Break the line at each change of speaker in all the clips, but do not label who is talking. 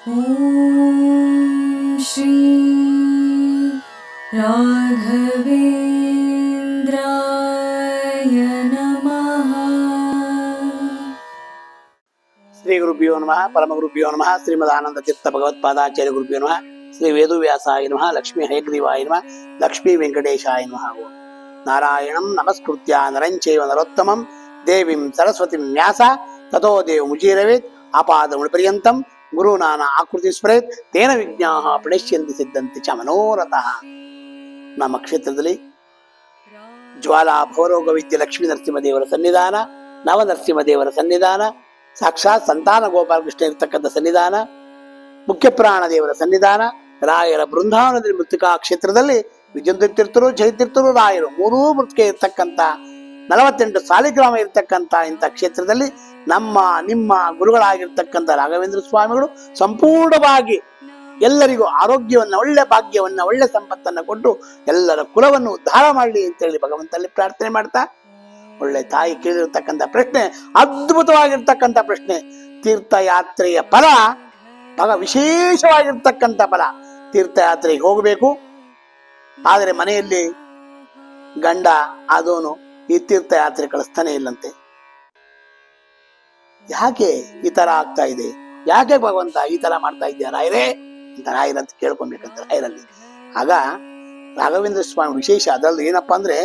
ॐ श्री राघवेन्द्राय नमः
శ్రీ గురుభ్యో నమ పరమ గురుభ్యో నమ శ్రీమదానంద చిత్త భగవత్పాదాచార్య గురుభ్యో నమ శ్రీ వేదువ్యాసాయ నమ లక్ష్మీ హైగ్రీవాయ నమ లక్ష్మీ వెంకటేశాయ నమ నారాయణం నమస్కృత్య నరంచైవ నరోత్తమం దేవీం సరస్వతిం న్యాస తతో దేవముజీరవేత్ అపాదముడి పర్యంతం ಗುರುನಾನ ಆಕೃತಿ ಸ್ಮರೇತ್ ತೇನ ವಿಜ್ಞಾ ಪ್ರಣಶ್ಯಂತಿ ಸಿದ್ಧಂತಿ ಚ ಮನೋರಥ. ನಮ್ಮ ಕ್ಷೇತ್ರದಲ್ಲಿ ಜ್ವಾಲಾ ಭವರೋಗ ವಿದ್ಯೆ ಲಕ್ಷ್ಮೀ ನರಸಿಂಹದೇವರ ಸನ್ನಿಧಾನ ನವ ನರಸಿಂಹದೇವರ ಸನ್ನಿಧಾನ, ಸಾಕ್ಷಾತ್ ಸಂತಾನ ಗೋಪಾಲಕೃಷ್ಣ ಇರ್ತಕ್ಕಂಥ ಸನ್ನಿಧಾನ ಮುಖ್ಯ ಪ್ರಾಣ ದೇವರ ಸನ್ನಿಧಾನ, ರಾಯರ ಬೃಂದಾವನದಲ್ಲಿ ಮೃತ್ಕಾ ಕ್ಷೇತ್ರದಲ್ಲಿ ವಿಜಯತೀರ್ಥರು ಜಯತೀರ್ಥರು ರಾಯರು ಮೂರೂ ಮೃತಿಕೆ ಇರ್ತಕ್ಕಂಥ ನಲವತ್ತೆಂಟು ಸಾಲಿಗ್ರಾಮ ಇರ್ತಕ್ಕಂಥ ಇಂಥ ಕ್ಷೇತ್ರದಲ್ಲಿ ನಮ್ಮ, ನಿಮ್ಮ ಗುರುಗಳಾಗಿರ್ತಕ್ಕಂಥ ರಾಘವೇಂದ್ರ ಸ್ವಾಮಿಗಳು ಸಂಪೂರ್ಣವಾಗಿ ಎಲ್ಲರಿಗೂ ಆರೋಗ್ಯವನ್ನು, ಒಳ್ಳೆ ಭಾಗ್ಯವನ್ನು, ಒಳ್ಳೆ ಸಂಪತ್ತನ್ನು ಕೊಟ್ಟು ಎಲ್ಲರ ಕುಲವನ್ನು ಉದ್ಧಾರ ಮಾಡಲಿ ಅಂತೇಳಿ ಭಗವಂತಲ್ಲಿ ಪ್ರಾರ್ಥನೆ ಮಾಡ್ತಾ, ಒಳ್ಳೆ ತಾಯಿ ಕೇಳಿರ್ತಕ್ಕಂಥ ಪ್ರಶ್ನೆ, ಅದ್ಭುತವಾಗಿರ್ತಕ್ಕಂಥ ಪ್ರಶ್ನೆ, ತೀರ್ಥಯಾತ್ರೆಯ ಫಲ, ಬಹಳ ವಿಶೇಷವಾಗಿರ್ತಕ್ಕಂಥ ಫಲ, ತೀರ್ಥಯಾತ್ರೆಗೆ ಹೋಗಬೇಕು. ಆದರೆ ಮನೆಯಲ್ಲಿ ಗಂಡ ಆದೋನು ಈ ತೀರ್ಥಯಾತ್ರೆ ಕಳಿಸ್ತಾನೆ ಇಲ್ಲಂತೆ. ಯಾಕೆ ಈ ತರ ಆಗ್ತಾ ಇದೆ? ಯಾಕೆ ಭಗವಂತ ಈ ತರ ಮಾಡ್ತಾ ಇದ್ದೀಯ ರಾಯರೇ? ಅಂತ ರಾಯರಂತ ಕೇಳ್ಕೊಬೇಕಂತ ರಾಯರಲ್ಲಿ. ಆಗ ರಾಘವೇಂದ್ರ ಸ್ವಾಮಿ ವಿಶೇಷ, ಅದರಲ್ಲಿ ಏನಪ್ಪಾ ಅಂದ್ರೆ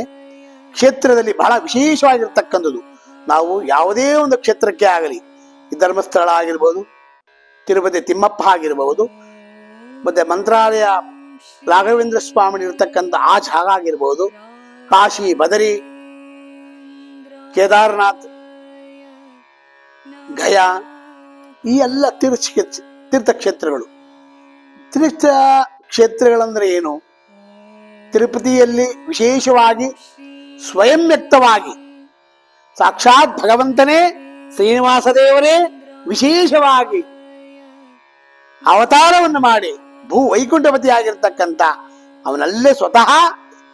ಕ್ಷೇತ್ರದಲ್ಲಿ ಬಹಳ ವಿಶೇಷವಾಗಿರ್ತಕ್ಕಂಥದ್ದು. ನಾವು ಯಾವುದೇ ಒಂದು ಕ್ಷೇತ್ರಕ್ಕೆ ಆಗಲಿ ಧರ್ಮಸ್ಥಳ ಆಗಿರ್ಬೋದು, ತಿರುಪತಿ ತಿಮ್ಮಪ್ಪ ಆಗಿರ್ಬೋದು, ಮತ್ತೆ ಮಂತ್ರಾಲಯ ರಾಘವೇಂದ್ರ ಸ್ವಾಮಿ ಇರ್ತಕ್ಕಂಥ ಆ ಜಾಗ ಆಗಿರ್ಬೋದು, ಕಾಶಿ, ಬದರಿ ಕೇದಾರನಾಥ್, ಗಯಾ, ಈ ಎಲ್ಲ ತೀರ್ಥ ತೀರ್ಥಕ್ಷೇತ್ರಗಳು. ತೀರ್ಥ ಕ್ಷೇತ್ರಗಳಂದ್ರೆ ಏನು? ತಿರುಪತಿಯಲ್ಲಿ ವಿಶೇಷವಾಗಿ ಸ್ವಯಂ ವ್ಯಕ್ತವಾಗಿ ಸಾಕ್ಷಾತ್ ಭಗವಂತನೇ, ಶ್ರೀನಿವಾಸ ದೇವರೇ ವಿಶೇಷವಾಗಿ ಅವತಾರವನ್ನು ಮಾಡಿ ಭೂ ವೈಕುಂಠಪತಿ ಆಗಿರ್ತಕ್ಕಂಥ ಅವನಲ್ಲೇ ಸ್ವತಃ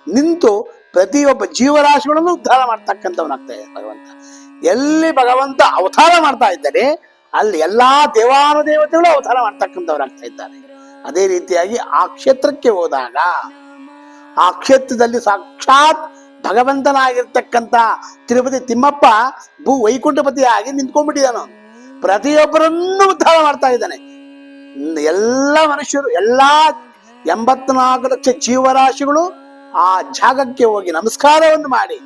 ನಿಂತು ಪ್ರತಿಯೊಬ್ಬ ಜೀವರಾಶಿಗಳನ್ನು ಉದ್ಧಾರ ಮಾಡ್ತಕ್ಕಂಥವನಾಗ್ತಾ ಇದ್ದಾನೆ ಭಗವಂತ. ಎಲ್ಲಿ ಭಗವಂತ ಅವತಾರ ಮಾಡ್ತಾ ಇದ್ದಾರೆ ಅಲ್ಲಿ ಎಲ್ಲಾ ದೇವಾನುದೇವತೆಗಳು ಅವತಾರ ಮಾಡ್ತಕ್ಕಂಥವ್ರಾಗ್ತಾ ಇದ್ದಾರೆ. ಅದೇ ರೀತಿಯಾಗಿ ಆ ಕ್ಷೇತ್ರಕ್ಕೆ ಹೋದಾಗ, ಆ ಕ್ಷೇತ್ರದಲ್ಲಿ ಸಾಕ್ಷಾತ್ ಭಗವಂತನಾಗಿರ್ತಕ್ಕಂಥ ತಿರುಪತಿ ತಿಮ್ಮಪ್ಪ ಭೂ ವೈಕುಂಠಪತಿ ಆಗಿ ನಿಂತ್ಕೊಂಡ್ಬಿಟ್ಟಿದ್ದಾನು ಪ್ರತಿಯೊಬ್ಬರನ್ನು ಉದ್ಧಾರ ಮಾಡ್ತಾ ಇದ್ದಾನೆ. ಎಲ್ಲ ಮನುಷ್ಯರು, ಎಲ್ಲಾ ಎಂಬತ್ನಾಲ್ಕು ಲಕ್ಷ ಜೀವರಾಶಿಗಳು ಆ ಜಾಗಕ್ಕೆ ಹೋಗಿ ನಮಸ್ಕಾರವನ್ನು ಮಾಡಿ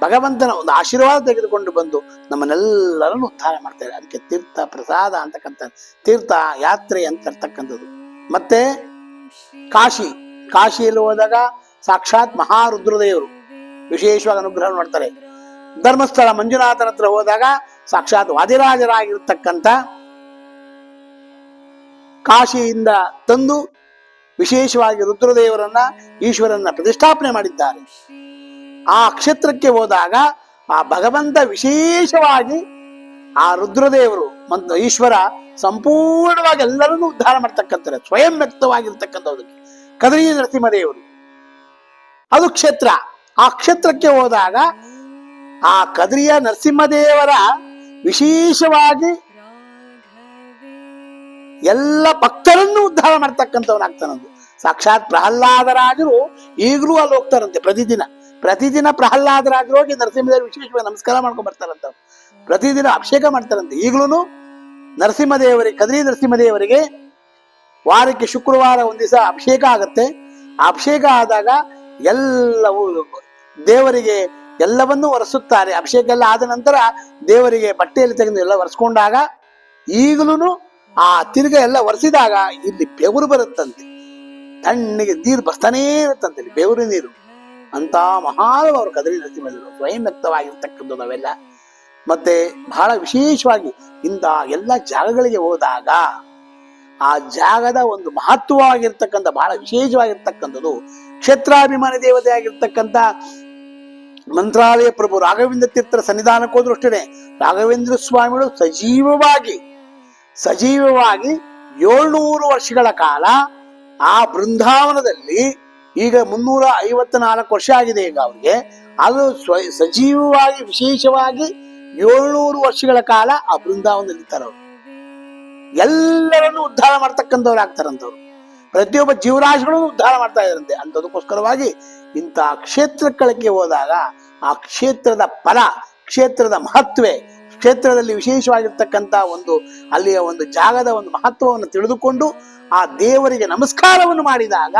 ಭಗವಂತನ ಒಂದು ಆಶೀರ್ವಾದ ತೆಗೆದುಕೊಂಡು ಬಂದು ನಮ್ಮನ್ನೆಲ್ಲರನ್ನು ಉದ್ಧಾರ ಮಾಡ್ತಾರೆ. ಅದಕ್ಕೆ ತೀರ್ಥ ಪ್ರಸಾದ ಅಂತಕ್ಕಂಥ ತೀರ್ಥ ಯಾತ್ರೆ ಅಂತ ಇರ್ತಕ್ಕಂಥದ್ದು. ಮತ್ತೆ ಕಾಶಿ, ಕಾಶಿಯಲ್ಲಿ ಹೋದಾಗ ಸಾಕ್ಷಾತ್ ಮಹಾರುದ್ರದೇವರು ವಿಶೇಷವಾಗಿ ಅನುಗ್ರಹ ಮಾಡ್ತಾರೆ. ಧರ್ಮಸ್ಥಳ ಮಂಜುನಾಥನ ಹತ್ರ ಹೋದಾಗ ಸಾಕ್ಷಾತ್ ವಾದಿರಾಜರಾಗಿರ್ತಕ್ಕಂಥ ಕಾಶಿಯಿಂದ ತಂದು ವಿಶೇಷವಾಗಿ ರುದ್ರದೇವರನ್ನ ಈಶ್ವರನ್ನ ಪ್ರತಿಷ್ಠಾಪನೆ ಮಾಡಿದ್ದಾರೆ. ಆ ಕ್ಷೇತ್ರಕ್ಕೆ ಹೋದಾಗ ಆ ಭಗವಂತ ವಿಶೇಷವಾಗಿ ಆ ರುದ್ರದೇವರು ಮತ್ತು ಈಶ್ವರ ಸಂಪೂರ್ಣವಾಗಿ ಎಲ್ಲರನ್ನೂ ಉದ್ಧಾರ ಮಾಡ್ತಕ್ಕಂಥ ಸ್ವಯಂ ವ್ಯಕ್ತವಾಗಿರ್ತಕ್ಕಂಥದಕ್ಕೆ ಕದರಿ ನರಸಿಂಹದೇವರು ಅದು ಕ್ಷೇತ್ರ. ಆ ಕ್ಷೇತ್ರಕ್ಕೆ ಹೋದಾಗ ಆ ಕದರಿಯ ನರಸಿಂಹದೇವರ ವಿಶೇಷವಾಗಿ ಎಲ್ಲ ಭಕ್ತರನ್ನು ಉದ್ಧಾರ ಮಾಡ್ತಕ್ಕಂಥವನಾಗ್ತಾನಂದು ಸಾಕ್ಷಾತ್ ಪ್ರಹ್ಲಾದರಾಜರು ಈಗಲೂ ಅಲ್ಲಿ ಹೋಗ್ತಾರಂತೆ ಪ್ರತಿದಿನ. ಪ್ರತಿದಿನ ಪ್ರಹ್ಲಾದರಾಜರು ಹೋಗಿ ನರಸಿಂಹದೇವರು ವಿಶೇಷವಾಗಿ ನಮಸ್ಕಾರ ಮಾಡ್ಕೊಂಡ್ ಬರ್ತಾರಂತ ಪ್ರತಿದಿನ ಅಭಿಷೇಕ ಮಾಡ್ತಾರಂತೆ. ಈಗಲೂ ನರಸಿಂಹದೇವರಿಗೆ ಕದ್ರಿ ನರಸಿಂಹದೇವರಿಗೆ ವಾರಕ್ಕೆ ಶುಕ್ರವಾರ ಒಂದ್ ದಿವಸ ಅಭಿಷೇಕ ಆಗತ್ತೆ. ಅಭಿಷೇಕ ಆದಾಗ ಎಲ್ಲವೂ ದೇವರಿಗೆ ಎಲ್ಲವನ್ನೂ ಒರೆಸುತ್ತಾರೆ. ಅಭಿಷೇಕ ಎಲ್ಲ ಆದ ನಂತರ ದೇವರಿಗೆ ಬಟ್ಟೆಯಲ್ಲಿ ತೆಗೆದು ಎಲ್ಲ ಒರೆಸ್ಕೊಂಡಾಗ ಈಗಲೂ ಆ ತಿರುಗ ಎಲ್ಲ ಒರೆಸಿದಾಗ ಇಲ್ಲಿ ಬೆವರು ಬರುತ್ತಂತೆ. ತಣ್ಣಗೆ ನೀರು ಬರ್ತಾನೇ ಇರುತ್ತಂತೆ ಇಲ್ಲಿ ಬೆವರು ನೀರು. ಅಂತ ಮಹಾನುಭಾವರು ಕದರಿ ನರಸಿಂಹದೇವರು ಸ್ವಯಂ ವ್ಯಕ್ತವಾಗಿರ್ತಕ್ಕಂಥದ್ದು ನಾವೆಲ್ಲ. ಮತ್ತೆ ಬಹಳ ವಿಶೇಷವಾಗಿ ಇಂಥ ಎಲ್ಲ ಜಾಗಗಳಿಗೆ ಹೋದಾಗ ಆ ಜಾಗದ ಒಂದು ಮಹತ್ವವಾಗಿರ್ತಕ್ಕಂಥ, ಬಹಳ ವಿಶೇಷವಾಗಿರ್ತಕ್ಕಂಥದ್ದು ಕ್ಷೇತ್ರಾಭಿಮಾನಿ ದೇವತೆ ಆಗಿರ್ತಕ್ಕಂಥ ಮಂತ್ರಾಲಯ ಪ್ರಭು ರಾಘವೇಂದ್ರ ತೀರ್ಥರ ಸನ್ನಿಧಾನಕ್ಕೋದ್ರಷ್ಟೇನೆ ರಾಘವೇಂದ್ರ ಸ್ವಾಮಿಗಳು ಸಜೀವವಾಗಿ ಸಜೀವವಾಗಿ ಏಳ್ನೂರು ವರ್ಷಗಳ ಕಾಲ ಆ ಬೃಂದಾವನದಲ್ಲಿ ಈಗ ಮುನ್ನೂರ ಐವತ್ತ ನಾಲ್ಕು ವರ್ಷ ಆಗಿದೆ ಈಗ ಅವ್ರಿಗೆ. ಅದು ಸ್ವ, ಸಜೀವವಾಗಿ, ವಿಶೇಷವಾಗಿ ಏಳ್ನೂರು ವರ್ಷಗಳ ಕಾಲ ಆ ಬೃಂದಾವನದಲ್ಲಿ ಅವರು. ಎಲ್ಲರನ್ನು ಉದ್ಧಾರ ಮಾಡ್ತಕ್ಕಂಥವ್ರು ಆಗ್ತಾರಂತವ್ರು. ಪ್ರತಿಯೊಬ್ಬ ಜೀವರಾಶಿಗಳನ್ನು ಉದ್ಧಾರ ಮಾಡ್ತಾ ಇದ್ರಂತೆ ಅಂಥದಕ್ಕೋಸ್ಕರವಾಗಿ ಇಂಥ ಕ್ಷೇತ್ರಗಳಿಗೆ ಹೋದಾಗ ಆ ಕ್ಷೇತ್ರದ ಫಲ, ಕ್ಷೇತ್ರದ ಮಹತ್ವೇ ಕ್ಷೇತ್ರದಲ್ಲಿ ವಿಶೇಷವಾಗಿರ್ತಕ್ಕಂಥ ಒಂದು ಅಲ್ಲಿಯ ಒಂದು ಜಾಗದ ಒಂದು ಮಹತ್ವವನ್ನು ತಿಳಿದುಕೊಂಡು ಆ ದೇವರಿಗೆ ನಮಸ್ಕಾರವನ್ನು ಮಾಡಿದಾಗ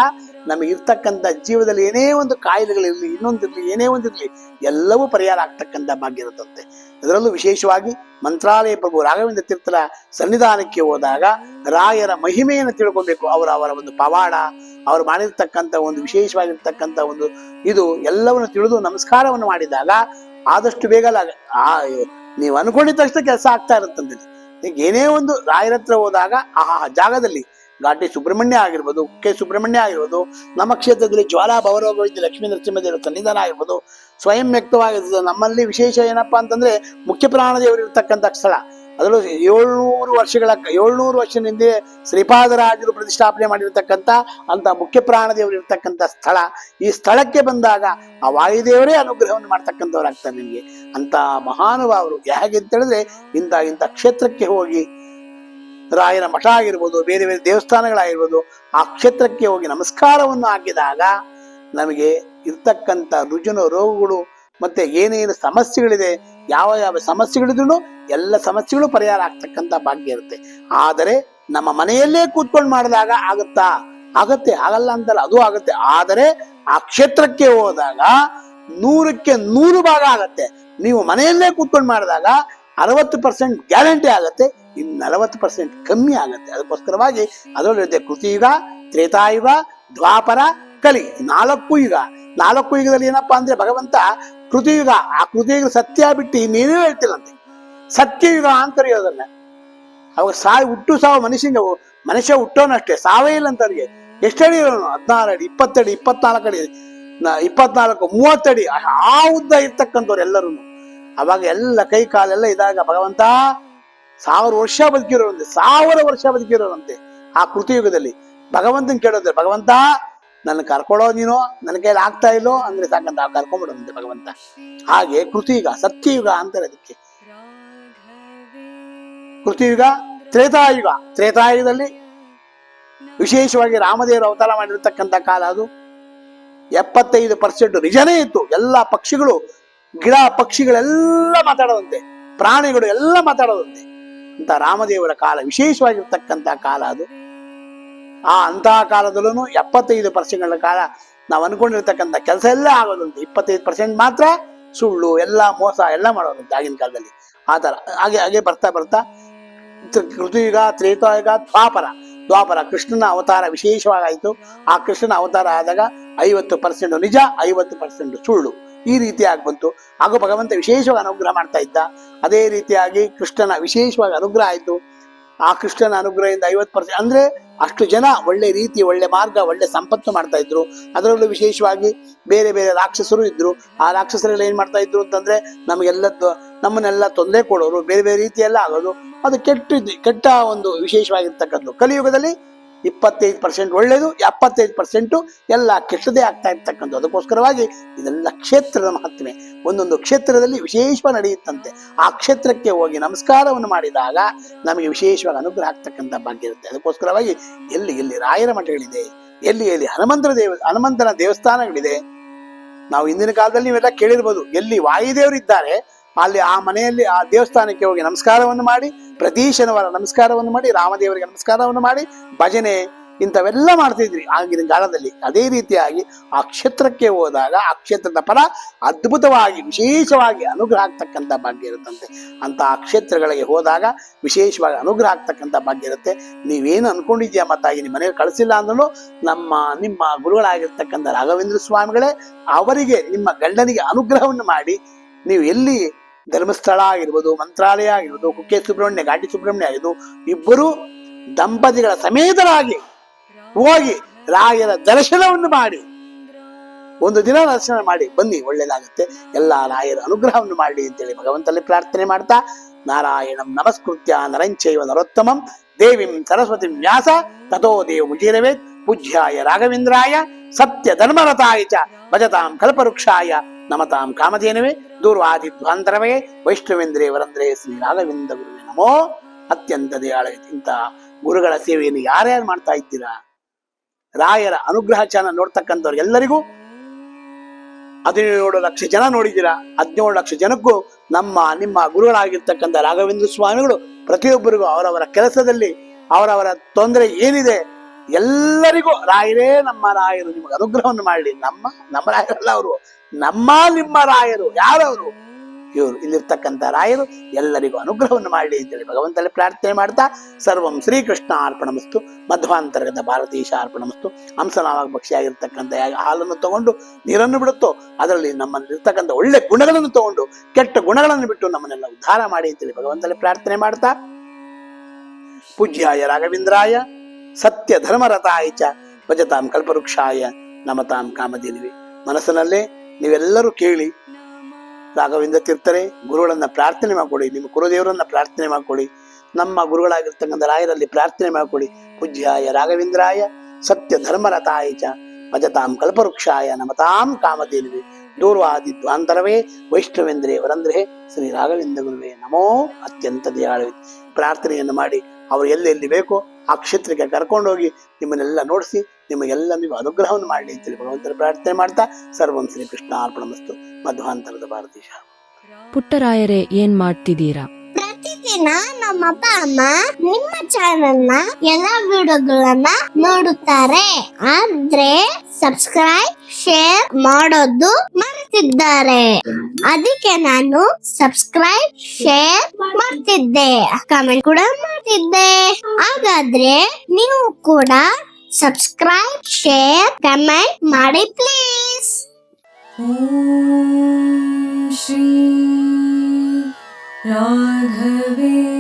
ನಮಗೆ ಇರ್ತಕ್ಕಂಥ ಜೀವದಲ್ಲಿ ಏನೇ ಒಂದು ಕಾಯಿಲೆಗಳಿರಲಿ, ಇನ್ನೊಂದಿರಲಿ, ಏನೇ ಒಂದಿರಲಿ, ಎಲ್ಲವೂ ಪರಿಹಾರ ಆಗ್ತಕ್ಕಂಥ ಭಾಗ್ಯ ಇರುತ್ತಂತೆ. ಅದರಲ್ಲೂ ವಿಶೇಷವಾಗಿ ಮಂತ್ರಾಲಯ ಪ್ರಭು ರಾಘವೇಂದ್ರ ತೀರ್ಥರ ಸನ್ನಿಧಾನಕ್ಕೆ ಹೋದಾಗ ರಾಯರ ಮಹಿಮೆಯನ್ನು ತಿಳ್ಕೊಬೇಕು. ಅವರ ಅವರ ಒಂದು ಪವಾಡ, ಅವರು ಮಾಡಿರ್ತಕ್ಕಂಥ ಒಂದು ವಿಶೇಷವಾಗಿರ್ತಕ್ಕಂಥ ಒಂದು ಇದು ಎಲ್ಲವನ್ನು ತಿಳಿದು ನಮಸ್ಕಾರವನ್ನು ಮಾಡಿದಾಗ ಆದಷ್ಟು ಬೇಗ ಆ ನೀವು ಅನ್ಕೊಂಡಿದ ತಕ್ಷಣ ಕೆಲಸ ಆಗ್ತಾ ಇರುತ್ತಂತೆ ಈಗ ಏನೇ ಒಂದು ರಾಯರ ಹತ್ರ ಹೋದಾಗ ಆ ಜಾಗದಲ್ಲಿ ಘಾಟಿ ಸುಬ್ರಹ್ಮಣ್ಯ ಆಗಿರ್ಬೋದು, ಕೆ ಸುಬ್ರಹ್ಮಣ್ಯ ಆಗಿರ್ಬೋದು, ನಮ್ಮ ಕ್ಷೇತ್ರದಲ್ಲಿ ಜ್ವಾಲಾ ಭವರೋಗವಿದ್ದ ಲಕ್ಷ್ಮೀ ನರಸಿಂಹದೇವರ ಸನ್ನಿಧಾನ ಆಗಿರ್ಬೋದು, ಸ್ವಯಂ ವ್ಯಕ್ತವಾಗಿರ್ತದೆ ನಮ್ಮಲ್ಲಿ ವಿಶೇಷ ಏನಪ್ಪಾ ಅಂತಂದ್ರೆ ಮುಖ್ಯ ಪ್ರಾಣದೇವರು ಇರ್ತಕ್ಕಂಥ ಸ್ಥಳ. ಅದರಲ್ಲೂ ಏಳ್ನೂರು ವರ್ಷಗಳ ಏಳ್ನೂರು ವರ್ಷದಿಂದ ಶ್ರೀಪಾದರಾಜರು ಪ್ರತಿಷ್ಠಾಪನೆ ಮಾಡಿರ್ತಕ್ಕಂಥ ಅಂತ ಮುಖ್ಯ ಪ್ರಾಣದೇವರು ಇರ್ತಕ್ಕಂಥ ಸ್ಥಳ. ಈ ಸ್ಥಳಕ್ಕೆ ಬಂದಾಗ ಆ ವಾಯುದೇವರೇ ಅನುಗ್ರಹವನ್ನು ಮಾಡ್ತಕ್ಕಂಥವ್ರಾಗ್ತಾರೆ ನಿಮಗೆ. ಅಂತ ಮಹಾನುಭಾವರು ಹೇಗೆ ಅಂತ ಹೇಳಿದ್ರೆ, ಇಂಥ ಇಂಥ ಕ್ಷೇತ್ರಕ್ಕೆ ಹೋಗಿ ರಾಯನ ಮಠ ಆಗಿರ್ಬೋದು, ಬೇರೆ ಬೇರೆ ದೇವಸ್ಥಾನಗಳಾಗಿರ್ಬೋದು, ಆ ಕ್ಷೇತ್ರಕ್ಕೆ ಹೋಗಿ ನಮಸ್ಕಾರವನ್ನು ಹಾಕಿದಾಗ ನಮಗೆ ಇರ್ತಕ್ಕಂಥ ರುಜಿನ ರೋಗಗಳು ಮತ್ತೆ ಏನೇನು ಸಮಸ್ಯೆಗಳಿದೆ, ಯಾವ ಯಾವ ಸಮಸ್ಯೆಗಳಿದ್ರು ಎಲ್ಲ ಸಮಸ್ಯೆಗಳು ಪರಿಹಾರ ಆಗ್ತಕ್ಕಂಥ ಭಾಗ್ಯ ಇರುತ್ತೆ. ಆದರೆ ನಮ್ಮ ಮನೆಯಲ್ಲೇ ಕೂತ್ಕೊಂಡು ಮಾಡಿದಾಗ ಆಗುತ್ತಾ? ಆಗತ್ತೆ, ಆಗಲ್ಲ ಅಂತಲ್ಲ, ಅದು ಆಗುತ್ತೆ. ಆದರೆ ಆ ಕ್ಷೇತ್ರಕ್ಕೆ ಹೋದಾಗ ನೂರಕ್ಕೆ ನೂರು ಭಾಗ ಆಗತ್ತೆ. ನೀವು ಮನೆಯಲ್ಲೇ ಕೂತ್ಕೊಂಡು ಮಾಡಿದಾಗ ಅರವತ್ತು ಪರ್ಸೆಂಟ್ ಗ್ಯಾರಂಟಿ ಆಗತ್ತೆ, ಇನ್ನು ನಲವತ್ತು ಪರ್ಸೆಂಟ್ ಕಮ್ಮಿ ಆಗತ್ತೆ. ಅದಕ್ಕೋಸ್ಕರವಾಗಿ ಅದರಲ್ಲಿರುತ್ತೆ ಕೃತಿಯುಗ ತ್ರೇತಾಯುಗ ದ್ವಾಪರ, ಕಲಿ. ನಾಲ್ಕು ಯುಗ. ನಾಲ್ಕು ಯುಗದಲ್ಲಿ ಏನಪ್ಪಾ ಅಂದ್ರೆ ಭಗವಂತ ಕೃತಿಯುಗ. ಆ ಕೃತಿಯುಗ ಸತ್ಯ ಬಿಟ್ಟು ಇನ್ನೇನೂ ಹೇಳ್ತಿಲ್ಲಂತೆ. ಸತ್ಯಯುಗ ಅಂತ ಕರೆಯೋದನ್ನ. ಅವಾಗ ಸಾವು ಹುಟ್ಟು ಸಾವು ಮನುಷ್ಯಂಗೆ ಮನುಷ್ಯ ಹುಟ್ಟೋನಷ್ಟೇ, ಸಾವೇ ಇಲ್ಲ ಅಂತ ಅವ್ರಿಗೆ. ಎಷ್ಟಡಿ ಇರೋನು ಹದಿನಾರು ಅಡಿ ಇಪ್ಪತ್ತಡಿ ಇಪ್ಪತ್ನಾಲ್ಕು ಅಡಿ ಇಪ್ಪತ್ನಾಲ್ಕು, ಮೂವತ್ತಡಿ, ಆ ಉದ್ದ ಇರ್ತಕ್ಕಂಥವ್ರು ಎಲ್ಲರೂ ಅವಾಗ ಎಲ್ಲ ಕೈ ಕಾಲೆಲ್ಲ ಇದಾಗ ಭಗವಂತ ಸಾವಿರ ವರ್ಷ ಬದುಕಿರೋರಂತೆ, ಸಾವಿರ ವರ್ಷ ಬದುಕಿರೋರಂತೆ ಆ ಕೃತಿಯುಗದಲ್ಲಿ. ಭಗವಂತನ ಕೇಳೋದ್ರೆ, ಭಗವಂತ ನನ್ನ ಕರ್ಕೊಳ್ಳೋ ನೀನು? ನನ್ನ ಕೈಲಿ ಆಗ್ತಾ ಇಲ್ಲೋ? ಅಂದ್ರೆ ಸಾಕಂತ ಕರ್ಕೊಂಡ್ಬಿಡೋದಂತೆ ಭಗವಂತ. ಹಾಗೆ ಕೃತಿಯುಗ, ಸತ್ಯಯುಗ ಅಂತಾರೆ ಅದಕ್ಕೆ ಕೃತಿಯುಗ, ತ್ರೇತಾಯುಗ. ತ್ರೇತಾಯುಗದಲ್ಲಿ ವಿಶೇಷವಾಗಿ ರಾಮದೇವರು ಅವತಾರ ಮಾಡಿರ್ತಕ್ಕಂಥ ಕಾಲ ಅದು. ಎಪ್ಪತ್ತೈದು ಪರ್ಸೆಂಟ್ ನಿಜನೇ ಇತ್ತು. ಎಲ್ಲ ಪಕ್ಷಿಗಳು, ಗಿಡ ಪಕ್ಷಿಗಳೆಲ್ಲ ಮಾತಾಡೋದಂತೆ ಪ್ರಾಣಿಗಳು ಎಲ್ಲ ಮಾತಾಡೋದಂತೆ ಅಂತ ರಾಮದೇವರ ಕಾಲ ವಿಶೇಷವಾಗಿರ್ತಕ್ಕಂಥ ಕಾಲ ಅದು. ಆ ಅಂತಹ ಕಾಲದಲ್ಲೂ ಎಪ್ಪತ್ತೈದು ಪರ್ಸೆಂಟ್ಗಳ ಕಾಲ ನಾವು ಅನ್ಕೊಂಡಿರ್ತಕ್ಕಂಥ ಕೆಲಸ ಎಲ್ಲ ಆಗೋದಂತೆ. ಇಪ್ಪತ್ತೈದು ಪರ್ಸೆಂಟ್ ಮಾತ್ರ ಸುಳ್ಳು, ಎಲ್ಲ ಮೋಸ ಎಲ್ಲ ಮಾಡೋದಂತೆ ಆಗಿನ ಕಾಲದಲ್ಲಿ. ಆ ಥರ. ಹಾಗೆ ಹಾಗೆ ಬರ್ತಾ ಬರ್ತಾ ಕೃತಿಯುಗ ತ್ರೇತಾಯುಗ, ದ್ವಾಪರ. ದ್ವಾಪರ ಕೃಷ್ಣನ ಅವತಾರ ವಿಶೇಷವಾಗಾಯಿತು. ಆ ಕೃಷ್ಣನ ಅವತಾರ ಆದಾಗ ಐವತ್ತು ಪರ್ಸೆಂಟ್ ನಿಜ, ಐವತ್ತು ಪರ್ಸೆಂಟ್ ಸುಳ್ಳು. ಈ ರೀತಿಯಾಗಿ ಬಂತು. ಹಾಗೂ ಭಗವಂತ ವಿಶೇಷವಾಗಿ ಅನುಗ್ರಹ ಮಾಡ್ತಾ ಇದ್ದ. ಅದೇ ರೀತಿಯಾಗಿ ಕೃಷ್ಣನ ವಿಶೇಷವಾಗಿ ಅನುಗ್ರಹ ಆಯಿತು. ಆ ಕೃಷ್ಣನ ಅನುಗ್ರಹದಿಂದ ಐವತ್ತು ಪರ್ಸೆಂಟ್ ಅಂದ್ರೆ ಅಷ್ಟು ಜನ ಒಳ್ಳೆ ರೀತಿ, ಒಳ್ಳೆ ಮಾರ್ಗ, ಒಳ್ಳೆ ಸಂಪತ್ತು ಮಾಡ್ತಾ ಇದ್ರು. ಅದರಲ್ಲೂ ವಿಶೇಷವಾಗಿ ಬೇರೆ ಬೇರೆ ರಾಕ್ಷಸರು ಇದ್ರು. ಆ ರಾಕ್ಷಸರೆಲ್ಲ ಏನ್ ಮಾಡ್ತಾ ಇದ್ರು ಅಂತಂದ್ರೆ ನಮಗೆಲ್ಲ ನಮ್ಮನ್ನೆಲ್ಲ ತೊಂದರೆ ಕೊಡೋರು, ಬೇರೆ ಬೇರೆ ರೀತಿಯೆಲ್ಲ ಆಗೋದು. ಅದು ಕೆಟ್ಟ ಕೆಟ್ಟ ಒಂದು ವಿಶೇಷವಾಗಿರ್ತಕ್ಕಂಥದ್ದು ಕಲಿಯುಗದಲ್ಲಿ ಇಪ್ಪತ್ತೈದು ಪರ್ಸೆಂಟ್ ಒಳ್ಳೇದು, ಎಪ್ಪತ್ತೈದು ಪರ್ಸೆಂಟು ಎಲ್ಲ ಕೆಟ್ಟದೇ ಆಗ್ತಾ ಇರ್ತಕ್ಕಂಥ ಅದಕ್ಕೋಸ್ಕರವಾಗಿ ಇದೆಲ್ಲ ಕ್ಷೇತ್ರದ ಮಹತ್ವೆ ಒಂದೊಂದು ಕ್ಷೇತ್ರದಲ್ಲಿ ವಿಶೇಷವಾಗಿ ನಡೆಯುತ್ತಂತೆ. ಆ ಕ್ಷೇತ್ರಕ್ಕೆ ಹೋಗಿ ನಮಸ್ಕಾರವನ್ನು ಮಾಡಿದಾಗ ನಮಗೆ ವಿಶೇಷವಾಗಿ ಅನುಗ್ರಹ ಆಗ್ತಕ್ಕಂಥ ಭಾಗ್ಯ ಇರುತ್ತೆ. ಅದಕ್ಕೋಸ್ಕರವಾಗಿ ಎಲ್ಲಿ ಎಲ್ಲಿ ರಾಯರ ಮಠಗಳಿದೆ ಎಲ್ಲಿ ಎಲ್ಲಿ ಹನುಮಂತರ ದೇವ, ಹನುಮಂತನ ದೇವಸ್ಥಾನಗಳಿದೆ, ನಾವು ಇಂದಿನ ಕಾಲದಲ್ಲಿ ನೀವೆಲ್ಲ ಕೇಳಿರ್ಬೋದು. ಎಲ್ಲಿ ವಾಯುದೇವರು ಇದ್ದಾರೆ ಅಲ್ಲಿ ಆ ಮನೆಯಲ್ಲಿ ಆ ದೇವಸ್ಥಾನಕ್ಕೆ ಹೋಗಿ ನಮಸ್ಕಾರವನ್ನು ಮಾಡಿ, ಪ್ರತಿ ಶನಿವಾರ ನಮಸ್ಕಾರವನ್ನು ಮಾಡಿ, ರಾಮದೇವರಿಗೆ ನಮಸ್ಕಾರವನ್ನು ಮಾಡಿ, ಭಜನೆ ಇಂಥವೆಲ್ಲ ಮಾಡ್ತಿದ್ರಿ. ಆಗಿನ ಕಾಲದಲ್ಲಿ ಅದೇ ರೀತಿಯಾಗಿ ಆ ಕ್ಷೇತ್ರಕ್ಕೆ ಹೋದಾಗ ಆ ಕ್ಷೇತ್ರದ ಫಲ ಅದ್ಭುತವಾಗಿ, ವಿಶೇಷವಾಗಿ ಅನುಗ್ರಹ ಆಗ್ತಕ್ಕಂಥ ಭಾಗ್ಯ ಇರುತ್ತಂತೆ. ಅಂತ ಆ ಕ್ಷೇತ್ರಗಳಿಗೆ ಹೋದಾಗ ವಿಶೇಷವಾಗಿ ಅನುಗ್ರಹ ಆಗ್ತಕ್ಕಂಥ ಭಾಗ್ಯ ಇರುತ್ತೆ. ನೀವೇನು ಅನ್ಕೊಂಡಿದ್ಯಾ ಮತ್ತಾಗಿ ನಿಮ್ಮ ಮನೆಗೆ ಕಳಿಸಿಲ್ಲ ಅಂದ್ರೂ ನಮ್ಮ, ನಿಮ್ಮ ಗುರುಗಳಾಗಿರ್ತಕ್ಕಂಥ ರಾಘವೇಂದ್ರ ಸ್ವಾಮಿಗಳೇ ಅವರಿಗೆ ನಿಮ್ಮ ಗಂಡನಿಗೆ ಅನುಗ್ರಹವನ್ನು ಮಾಡಿ, ನೀವು ಎಲ್ಲಿ ಧರ್ಮಸ್ಥಳ ಆಗಿರ್ಬೋದು, ಮಂತ್ರಾಲಯ ಆಗಿರ್ಬೋದು, ಕುಕ್ಕೆ ಸುಬ್ರಹ್ಮಣ್ಯ, ಘಾಟಿ ಸುಬ್ರಹ್ಮಣ್ಯ ಆಗಿದ್ದು ಇಬ್ಬರು ದಂಪತಿಗಳ ಸಮೇತರಾಗಿ ಹೋಗಿ ರಾಯರ ದರ್ಶನವನ್ನು ಮಾಡಿ, ಒಂದು ದಿನ ದರ್ಶನ ಮಾಡಿ, ಬನ್ನಿ, ಒಳ್ಳೇದಾಗುತ್ತೆ. ಎಲ್ಲ ರಾಯರ ಅನುಗ್ರಹವನ್ನು ಮಾಡಿ ಅಂತೇಳಿ ಭಗವಂತಲ್ಲಿ ಪ್ರಾರ್ಥನೆ ಮಾಡ್ತಾ, ನಾರಾಯಣಂ ನಮಸ್ಕೃತ್ಯ ನರಂಚೈವ ನರೋತ್ತಮಂ, ದೇವಿಂ ಸರಸ್ವತಿ ವ್ಯಾಸ, ತಥೋ ದೇವ ಮುಜೀರವೇ ಪೂಜ್ಯಾಯ ರಾಘವೇಂದ್ರಾಯ, ಸತ್ಯ ಧರ್ಮರತಾಯ ಚ, ಭಜತಾಂ ಕಲ್ಪವೃಕ್ಷಾಯ ನಮತಾಂ ಕಾಮಧೇನವೇ ದೂರ್ವಾದಿ ಧ್ವಾಂತರವೇ ವೈಷ್ಣವೇಂದ್ರೇ ವರಂದ್ರೇ ಶ್ರೀ ರಾಘವೇಂದ್ರ ಗುರುವೇ ನಮೋ. ಅತ್ಯಂತ ದಯಾಳ ಇಂತಹ ಗುರುಗಳ ಸೇವೆಯನ್ನು ಯಾರ್ಯಾರು ಮಾಡ್ತಾ ಇದ್ದೀರಾ? ರಾಯರ ಅನುಗ್ರಹ ಚಾನಲ್ ನೋಡ್ತಕ್ಕಂಥವ್ರು ಎಲ್ಲರಿಗೂ ಹದಿನೇಳು ಲಕ್ಷ ಜನ ನೋಡಿದ್ದೀರಾ? ಹದಿನೇಳು ಲಕ್ಷ ಜನಕ್ಕೂ ನಮ್ಮ, ನಿಮ್ಮ ಗುರುಗಳಾಗಿರ್ತಕ್ಕಂಥ ರಾಘವೇಂದ್ರ ಸ್ವಾಮಿಗಳು ಪ್ರತಿಯೊಬ್ಬರಿಗೂ ಅವರವರ ಕೆಲಸದಲ್ಲಿ ಅವರವರ ತೊಂದರೆ ಏನಿದೆ ಎಲ್ಲರಿಗೂ ರಾಯರೇ ನಮ್ಮ ರಾಯರು, ನಿಮಗೆ ಅನುಗ್ರಹವನ್ನು ಮಾಡಲಿ ನಮ್ಮ ನಮ್ಮ ರಾಯರಲ್ಲ ಅವರು, ನಮ್ಮ ನಿಮ್ಮ ರಾಯರು, ಯಾರವರು? ಇವರು, ಇಲ್ಲಿರ್ತಕ್ಕಂಥ ರಾಯರು, ಎಲ್ಲರಿಗೂ ಅನುಗ್ರಹವನ್ನು ಮಾಡಲಿ ಅಂತೇಳಿ ಭಗವಂತನಲ್ಲಿ ಪ್ರಾರ್ಥನೆ ಮಾಡ್ತಾ ಸರ್ವಂ ಶ್ರೀಕೃಷ್ಣ ಅರ್ಪಣಮಸ್ತು. ಮಧ್ವಾಂತರ್ಗತ ಭಾರತೀಶ ಅರ್ಪಣಮಸ್ತು. ಹಂಸನಾವಾಗ ಭಕ್ಷಿಯಾಗಿರ್ತಕ್ಕಂಥ ಹಾಲನ್ನು ತಗೊಂಡು ನೀರನ್ನು ಬಿಡುತ್ತೋ, ಅದರಲ್ಲಿ ನಮ್ಮಲ್ಲಿರ್ತಕ್ಕಂಥ ಒಳ್ಳೆ ಗುಣಗಳನ್ನು ತಗೊಂಡು, ಕೆಟ್ಟ ಗುಣಗಳನ್ನು ಬಿಟ್ಟು ನಮ್ಮನ್ನೆಲ್ಲ ಉದ್ಧಾರ ಮಾಡಿ ಅಂತೇಳಿ ಭಗವಂತನಲ್ಲಿ ಪ್ರಾರ್ಥನೆ ಮಾಡ್ತಾ. ಪೂಜ್ಯಾಯ ರಾಘವೇಂದ್ರಾಯ. ಸತ್ಯ ಧರ್ಮರತಾಯ ಚ ಭಜತಾಂ ಕಲ್ಪವೃಕ್ಷಾಯ ನಮತಾಂ ಕಾಮಧೇನಿವೆ. ಮನಸ್ಸಿನಲ್ಲೇ ನೀವೆಲ್ಲರೂ ಕೇಳಿ ರಾಘವೇಂದ್ರ ತೀರ್ಥರೇ, ಗುರುಗಳನ್ನ ಪ್ರಾರ್ಥನೆ ಮಾಡಿಕೊಡಿ, ನಿಮ್ಮ ಕುಲದೇವರನ್ನ ಪ್ರಾರ್ಥನೆ ಮಾಡಿಕೊಡಿ, ನಮ್ಮ ಗುರುಗಳಾಗಿರ್ತಕ್ಕಂಥ ರಾಯರಲ್ಲಿ ಪ್ರಾರ್ಥನೆ ಮಾಡಿಕೊಡಿ. ಪೂಜ್ಯಾಯ ರಾಘವೇಂದ್ರಾಯ ಸತ್ಯ ಧರ್ಮರತಾಯ ಚ ಭಜತಾಂ ಕಲ್ಪವೃಕ್ಷಾಯ ನಮತಾಂ ಕಾಮಧೇನುವೆ. ದೂರ್ವಾದಿ ಅಂತರವೇ ವೈಷ್ಣವೇಂದ್ರೇ ವರಂದ್ರೆ, ಶ್ರೀ ರಾಘವೇಂದ್ರ ಗುರುವೇ ನಮೋ ಅತ್ಯಂತ ದಯಾಳುವೆ. ಪ್ರಾರ್ಥನೆಯನ್ನು ಮಾಡಿ, ಅವರು ಎಲ್ಲೆಲ್ಲಿ ಬೇಕೋ ಆ ಕ್ಷೇತ್ರಕ್ಕೆ ಕರ್ಕೊಂಡೋಗಿ ನಿಮ್ಮನ್ನೆಲ್ಲ ನೋಡಿಸಿ ನಿಮಗೆಲ್ಲ ನೀವು ಅನುಗ್ರಹವನ್ನು ಮಾಡಲಿ ಅಂತೇಳಿ ಭಗವಂತನ ಪ್ರಾರ್ಥನೆ ಮಾಡ್ತಾ ಸರ್ವಂ ಶ್ರೀ ಕೃಷ್ಣ ಅರ್ಪಣಮಸ್ತು ಮಧ್ವಾಂತರದ ಭಾರತೀಶ
ಪುಟ್ಟರಾಯರೇ ಏನ್ ಮಾಡ್ತಿದ್ದೀರಾ?
ಪ್ರತಿದಿನ ನಮ್ಮ ಅಪ್ಪ ಅಮ್ಮ ನಿಮ್ಮ ಚಾನೆಲ್ನ ಎಲ್ಲಾ ವಿಡಿಯೋಗಳನ್ನ ನೋಡುತ್ತಾರೆ. ಆದ್ರೆ ಸಬ್ಸ್ಕ್ರೈಬ್ ಶೇರ್ ಮಾಡೋದು ಮರೆತಿದ್ದಾರೆ. ಅದಕ್ಕೆ ನಾನು ಸಬ್ಸ್ಕ್ರೈಬ್ ಶೇರ್ ಮಾಡ್ತಿದ್ದೆ. ಕಮೆಂಟ್ ಕೂಡ ಮಾಡ್ತಿದ್ದೆ ಹಾಗಾದ್ರೆ ನೀವು ಕೂಡ ಸಬ್ಸ್ಕ್ರೈಬ್ ಶೇರ್ ಕಮೆಂಟ್ ಮಾಡಿ ಪ್ಲೀಸ್
ॐ श्री राघवे